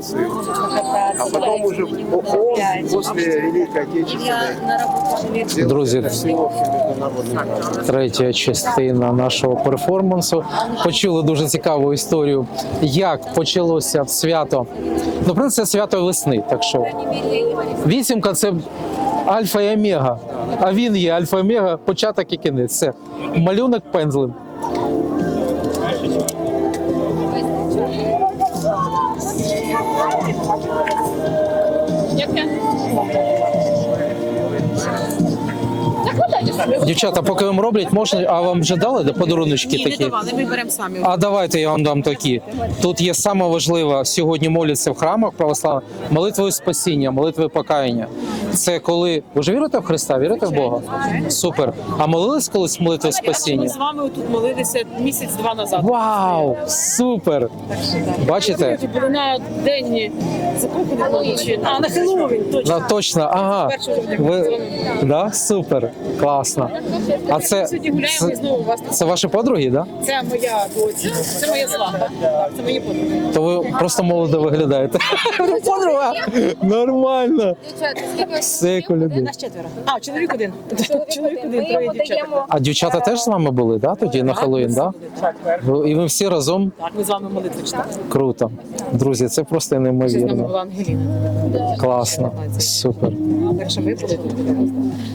революции, а потом уже он после Великой Отечественной Друзі, третя частина нашого перформансу. Почули дуже цікаву історію, як почалося свято. Ну, в принципі, свято весни. Так що вісімка це альфа і омега. А він є альфа і омега, початок і кінець. Це малюнок пензлем. Дівчата, поки вам роблять, можна, а вам вже дали де подаруночки Ні, не такі? давали, ми беремо самі. А давайте я вам дам такі. Тут є саме важливе сьогодні моляться в храмах православних молитвою спасіння, молитвою покаяння. Це коли ви ж вірите в Христа, вірите в Бога? Супер. А молились колись молитвою Ми з вами тут молилися місяць-два назад. Вау! Супер! Бачите? Були на день закоханих а на Хеллоуін, точно. Точно, ага. Ви... Да? Супер, класно. А це, Сьогодні гуляємо і знову у вас. це ваші подруги, да? Це моя доця, це моя. Так, це мої подруги. То ви просто молодо виглядаєте. Подруга! Нормально. Все як у людей. Нас четверо. А, чоловік один. Чоловік один, троє дівчата. А дівчата теж з вами були, да, тоді на Хеллоуін, да? Ви- І ви всі разом Так, ми з вами молитви читали. круто. Друзі, це просто Ще з нами неймовірно. була Ангеліна. Класно. Супер. Так що ви були.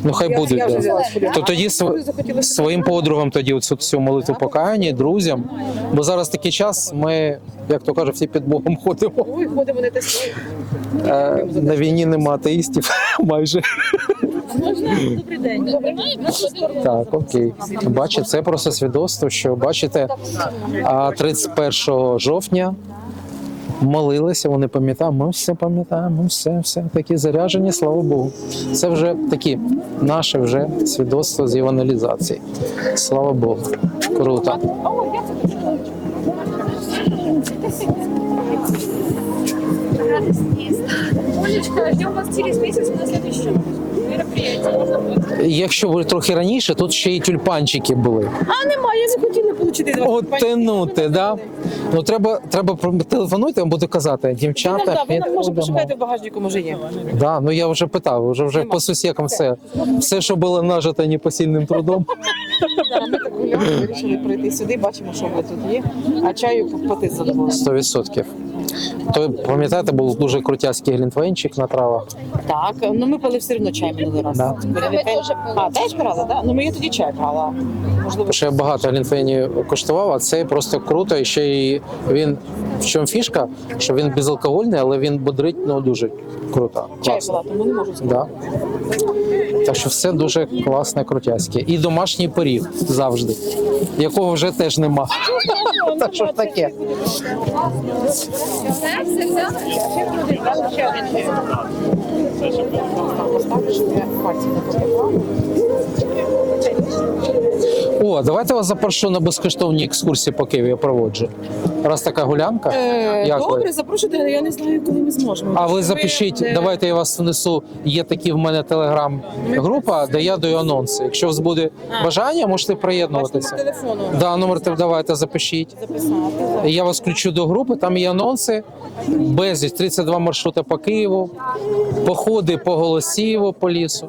Ну хай я вже да. взяла собі. То тоді св- своїм подругам тоді оцю всю молитву покаяння, і друзям. Бо зараз такий час, ми, як то кажуть, всі під Богом ходимо. Ой, ходимо не те слово. Е, На війні нема атеїстів майже. Добрий день. Так, окей. Бачите, це просто свідоцтво, що бачите, 31 жовтня молилися, вони пам'ятають, ми все пам'ятаємо, все, все такі заряжені, слава Богу. Це вже такі наше вже свідоцтво з евангелізації. Слава Богу. Круто. Олечка, ждем вас через месяц на следующем мероприятии. Якщо ви трохи раніше, тут ще й тюльпанчики були. А немає, я не хотіла отримати. От тянути, да? Ну треба, треба телефонуйте, я буду казати, дівчата. Так, вона може пошукати в багажнику, може є. Да, ну я вже питав, вже вже по сусікам все. Все, що було нажито непосильним трудом. Зараз ми так гуляли, вирішили прийти сюди, бачимо, що ви тут є. А чаю попити задоволення. 100%. То пам'ятаєте, був дуже крутяцький глінтвейнчик на травах. Так, ну ми пили все одно чай минулий раз. Да. Ви не те- А, теж брали, так? Ну ми я тоді чай брала. Можливо, Ще я багато глінтвейнів коштував, а цей просто круто. І ще й він в чому фішка, що він безалкогольний, але він бодрить ну дуже круто. чай Класно. була, тому не можу сказати. Да. Так що все дуже класне, крутяське. І домашній пиріг завжди, якого вже теж нема. Так що ж таке? Да, Я. О, давайте вас запрошу на безкоштовні екскурсії по Києві я проводжу. Раз така гулянка. Е, Як ви? Добре, запрошуйте, але я не знаю, коли ми зможемо. А ви запишіть, не- давайте я вас внесу. Є такі в мене телеграм-група, де я даю анонси. Якщо у вас буде бажання, можете Ваш номер приєднуватися. телефону Да, номер те- давайте запишіть. записати. Я вас включу до групи, там є анонси, безліч 32 маршрути по Києву, походи по Голосієву, по лісу.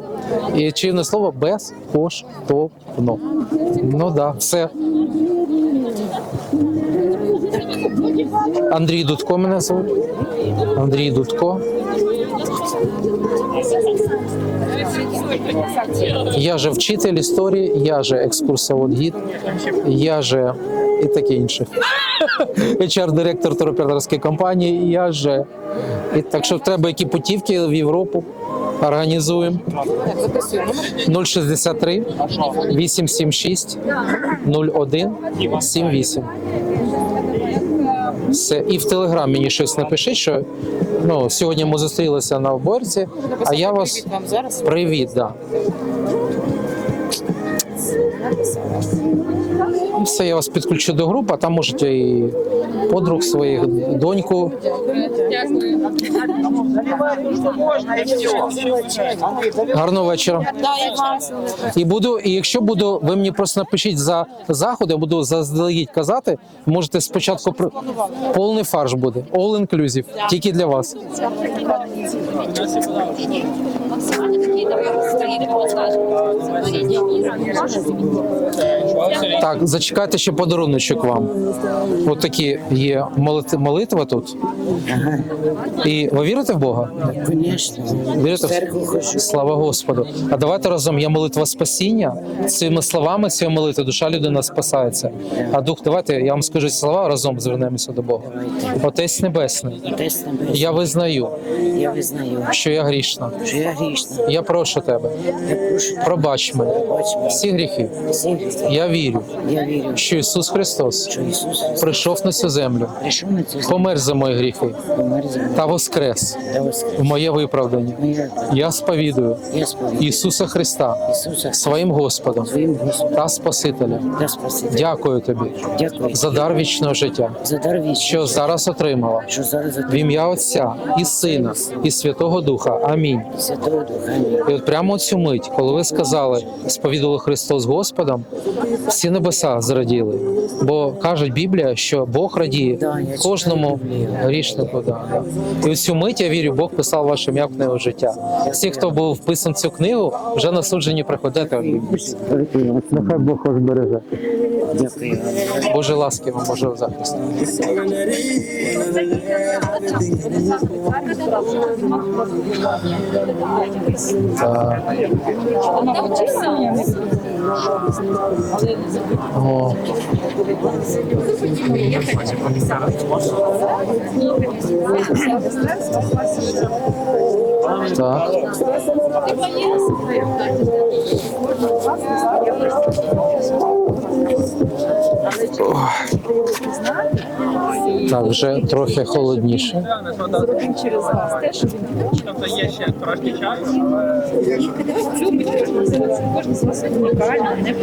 І чинне слово безкоштовно. Ну да, все. Андрій Дудко мене звуть. Андрій Дудко. Я же вчитель історії, я же екскурсовод-гід, я же і таке інше. HR-директор туроператорської компанії, я же. І так що треба які путівки в Європу. Організуємо Так, записую номер. 063 876 01 78. Все. І в телеграм мені щось напиши, що ну, сьогодні ми зустрілися на оборці, а я вас привіт, да. Все, я вас підключу до групи, а там можете і подруг своїх, доньку. Гарного вечора. І буду, і якщо буду, ви мені просто напишіть за заходи, я буду заздалегідь казати. Можете спочатку при- повний фарш буде, all inclusive, тільки для вас. Максимально Так, зачекайте ще подаруночок вам. От такі є молит- молитва тут. І ви вірите в Бога? Звісно. Вірите? в-. Слава Господу. А давайте разом є молитва спасіння. Цими словами цієї молитви душа людина спасається. А дух, давайте я вам скажу слова, разом звернемося до Бога. Отець Небесний, Отець Небесний, я визнаю, я визнаю, що я грішна. що я грішна. Я прошу тебе, Я прошу пробач мене бач мене всі гріхи. Я вірю, що Ісус Христос прийшов на цю землю, помер за мої гріхи та воскрес в моє виправдання. Я сповідую Ісуса Христа своїм Господом та Спасителем. Дякую тобі за дар вічного життя, що зараз отримала в ім'я Отця і Сина, і Святого Духа. Амінь. І от прямо цю мить, коли ви сказали, сповідували Христос Господом, всі небеса зраділи. Бо каже Біблія, що Бог радіє кожному грішнику. Да. І цю мить я вірю, Бог писав ваше ім'я книгу життя. Всі, хто був вписан в цю книгу, вже насуджені приходити. Нехай Бог вас береже. Вам. Боже ласки вам, Боже захист. О. Так. Так, вже трохи холодніше. через вас. Теж Тобто є ще трошки чаю. кожен з вас унікальний, не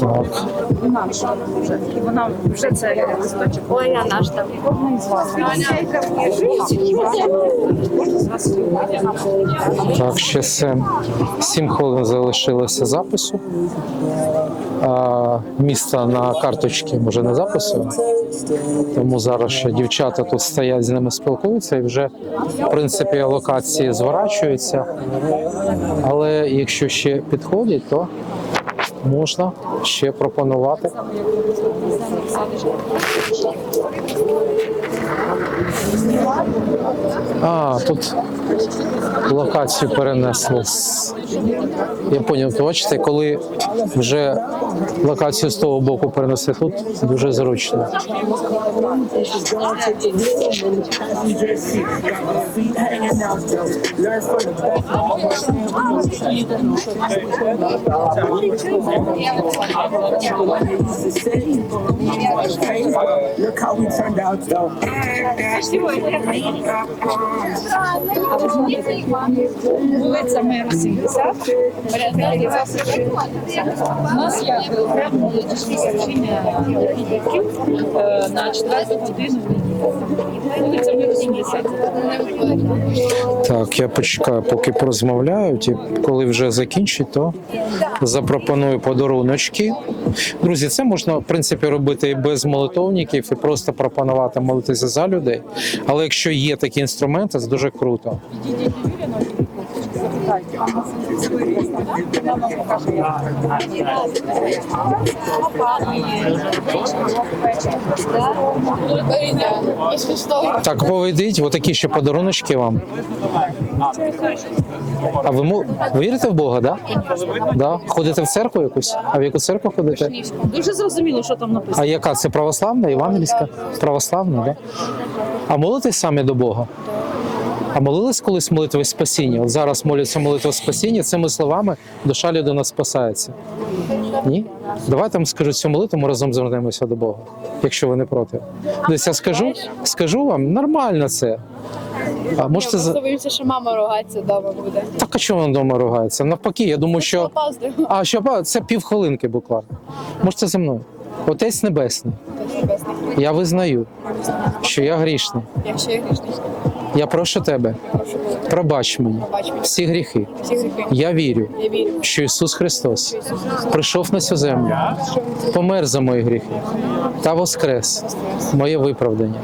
Так. і вона вже це а наш там. З вас любить. Так, ще сім, хвилин залишилося запису. Міста на карточці може не записую. Тому зараз ще дівчата тут стоять з ними спілкуються і вже в принципі локації зворачуються. Але якщо ще підходять, то можна ще пропонувати. А, тут локацію перенесли. Я поняв, бачите, коли вже локацію з того боку перенесли тут, дуже зручно. Вулиця Миру 70. Порядок У нас є окремо свячення підлітків е, на четверту годину. Вулиця Миру 70. Так, я почекаю, поки порозмовляють, і коли вже закінчать, то запропоную подаруночки. Друзі, це можна в принципі робити і без молитовників, і просто пропонувати молитися за людей. Але якщо є такі інструменти, це дуже круто. Так, поведіть, отакі ще подаруночки вам. А ви, мо- ви вірите в Бога, да? Да? Ходите в церкву якусь? А в яку церкву ходите? Дуже зрозуміло, що там написано. А яка це православна, євангельська? Православна, да? А молитесь самі до Бога? А молились колись молитвою спасіння? От зараз моляться молитва спасіння, цими словами душа людина спасається. Ні? Давайте я скажу цю молитву, ми разом звернемося до Бога, якщо ви не проти. Десь я скажу, скажу вам, нормально це. А можете за... боїмося, що мама ругається вдома буде. Так а чого вона вдома ругається? Навпаки, я думаю, що. А що це півхвилинки буквально. Можете зі мною. Отець Небесний, я визнаю, що я грішний. Якщо я грішний, Я прошу тебе, пробач мені всі гріхи. Я вірю, що Ісус Христос прийшов на цю землю, помер за мої гріхи та воскрес моє виправдання.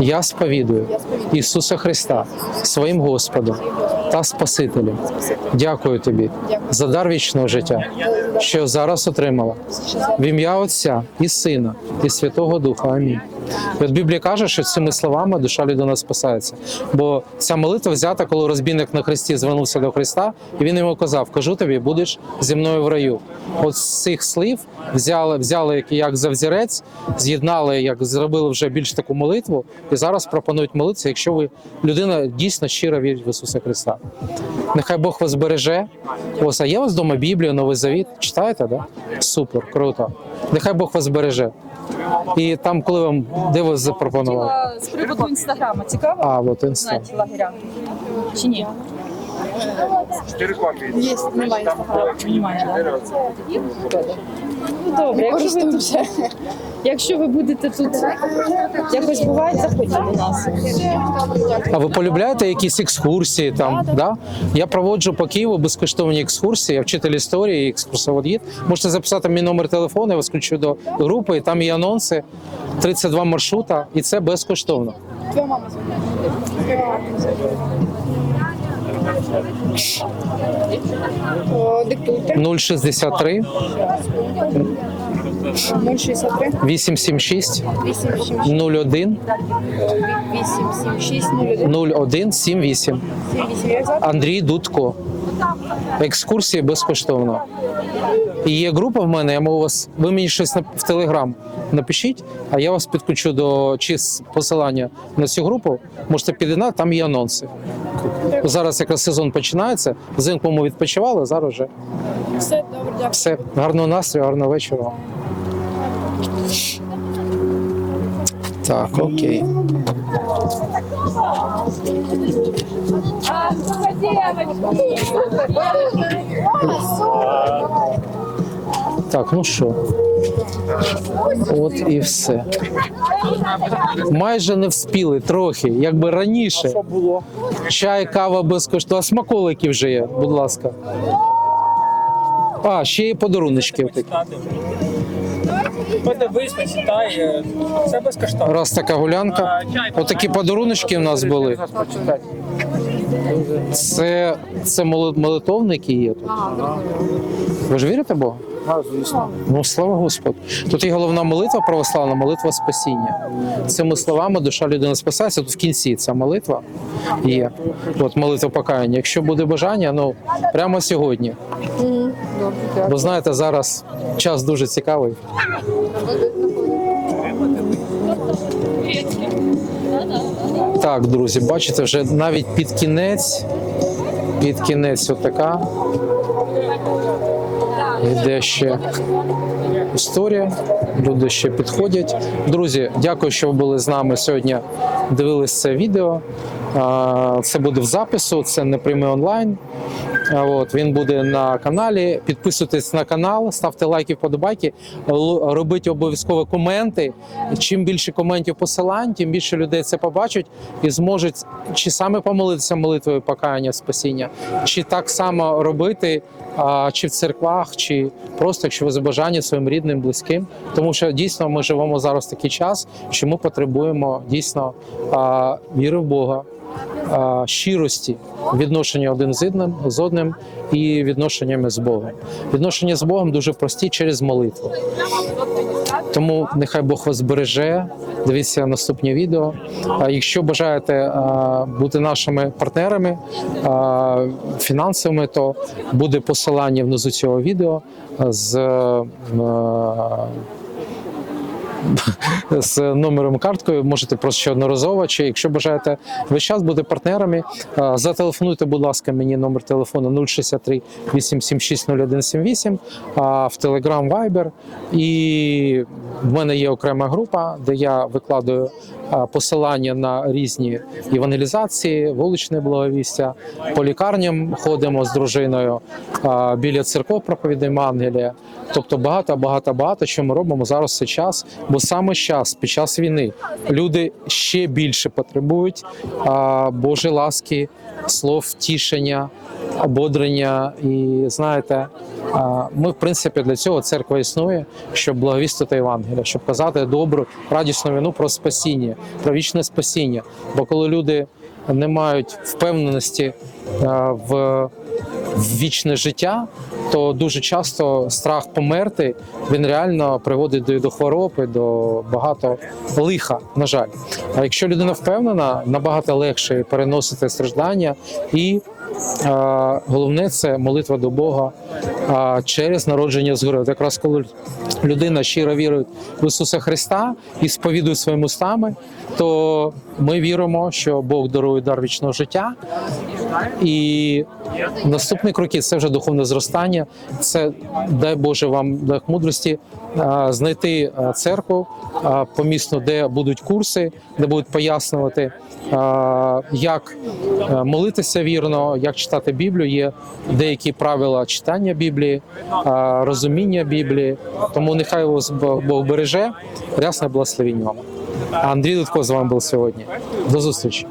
Я сповідую Ісуса Христа своїм Господом та Спасителем. Дякую тобі за дар вічного життя, що зараз отримала в ім'я Отця і Сина, і Святого Духа. Амінь. От Біблія каже, що цими словами душа людина спасається. Бо ця молитва взята, коли розбійник на хресті звернувся до Христа, і він йому казав: Кажу тобі, будеш зі мною в раю. От з цих слів взяли, взяли як- як за взірець, з'єднали, як зробили вже більш таку молитву, і зараз пропонують молитися, якщо ви людина дійсно щиро вірить в Ісуса Христа. Нехай Бог вас береже. Ось, а є у вас вдома Біблія, Новий Завіт? Читаєте, да? Супер, круто. Нехай Бог вас береже. І там, коли вам де вас запропонували? З приводу інстаграма цікаво А, от інстаграм. Знаєте, лагеря чи ні? Є, немає інстаграму. Немає, добре, якщо ви, тут, якщо ви будете тут якось буває, заходьте до нас. А ви полюбляєте якісь екскурсії там? Да? Я проводжу по Києву безкоштовні екскурсії, я вчитель історії, екскурсовод. Можете записати мій номер телефону, я вас включу до групи, і там є анонси, 32 маршрута, і це безкоштовно. Твоя мама Диктуйте. 063 063 876 876 01 876 01 01 78. 78. Як звати? Андрій Дудко. Екскурсії безкоштовно. І є група в мене, я можу вас. Ви мені щось в Телеграм напишіть, а я вас підключу до чи посилання на цю групу. Можете під'єднати, там є анонси. Зараз якраз сезон починається. Взимку ми відпочивали, зараз вже Все добре, дякую. все. Гарного настрою, гарного вечора. Так, окей. Так, ну що? От і все. Майже не вспіли трохи, якби раніше. Що було? Чай, кава безкоштовно. А смаколики вже є, будь ласка. А, ще є подаруночки. Подивись, почитай. е, Це безкоштовно. Раз така гулянка. Отакі подаруночки в нас були. Це, це молитовники є тут. Ви ж вірите в Бога? Ну, слава Господу. Тут є головна молитва православна, молитва спасіння. Цими словами душа людини спасається. Тут в кінці ця молитва є. От молитва покаяння. Якщо буде бажання, ну прямо сьогодні. Бо знаєте, зараз час дуже цікавий. Так, друзі, бачите, вже навіть під кінець, під кінець отака. Йде ще історія. Люди ще підходять. Друзі, дякую, що ви були з нами сьогодні. Дивились це відео. Це буде в запису, це не прийме онлайн. От він буде на каналі. Підписуйтесь на канал, ставте лайки, вподобайки, робіть обов'язково коменти. Чим більше коментів посилань, тим більше людей це побачать і зможуть чи саме помолитися молитвою покаяння спасіння, чи так само робити, чи в церквах, чи просто якщо ви за бажання своїм рідним, близьким. Тому що дійсно ми живемо зараз такий час, що ми потребуємо дійсно віри в Бога щирості відношення один з одним, з одним і відношеннями з Богом. Відношення з Богом дуже прості через молитву. Тому нехай Бог вас береже. Дивіться наступні відео. А якщо бажаєте бути нашими партнерами фінансовими, то буде посилання внизу цього відео з з номером карткою. Можете просто ще одноразово. Чи якщо бажаєте весь час бути партнерами, зателефонуйте, будь ласка, мені номер телефону 063 876 0178, а в Telegram Viber. І в мене є окрема група, де я викладаю посилання на різні евангелізації, вуличне благовістя. По лікарням ходимо з дружиною біля церков проповідаємо Ангелія. Тобто багато, багато, багато що ми робимо зараз цей час, бо саме час під час війни люди ще більше потребують а, Божої ласки, слов втішення, ободрення. І знаєте, а, ми, в принципі, для цього церква існує, щоб благовістити Євангелія, щоб казати добру, радісну війну про спасіння, про вічне спасіння. Бо коли люди не мають впевненості а, в в вічне життя, то дуже часто страх померти він реально приводить до, хвороби, до багато лиха. На жаль, а якщо людина впевнена, набагато легше переносити страждання і. е, Головне це молитва до Бога а, через народження згори. От якраз коли людина щиро вірує в Ісуса Христа і сповідує своїми устами, то ми віримо, що Бог дарує дар вічного життя, і наступні кроки це вже духовне зростання. Це дай Боже вам дай мудрості знайти церкву а, помісно, де будуть курси, де будуть пояснювати, як молитися вірно, як читати Біблію. Є деякі правила читання Біблії, розуміння Біблії. Тому нехай вас Бог береже. Рясне благословіння вам. Андрій Дудко з вами був сьогодні. До зустрічі.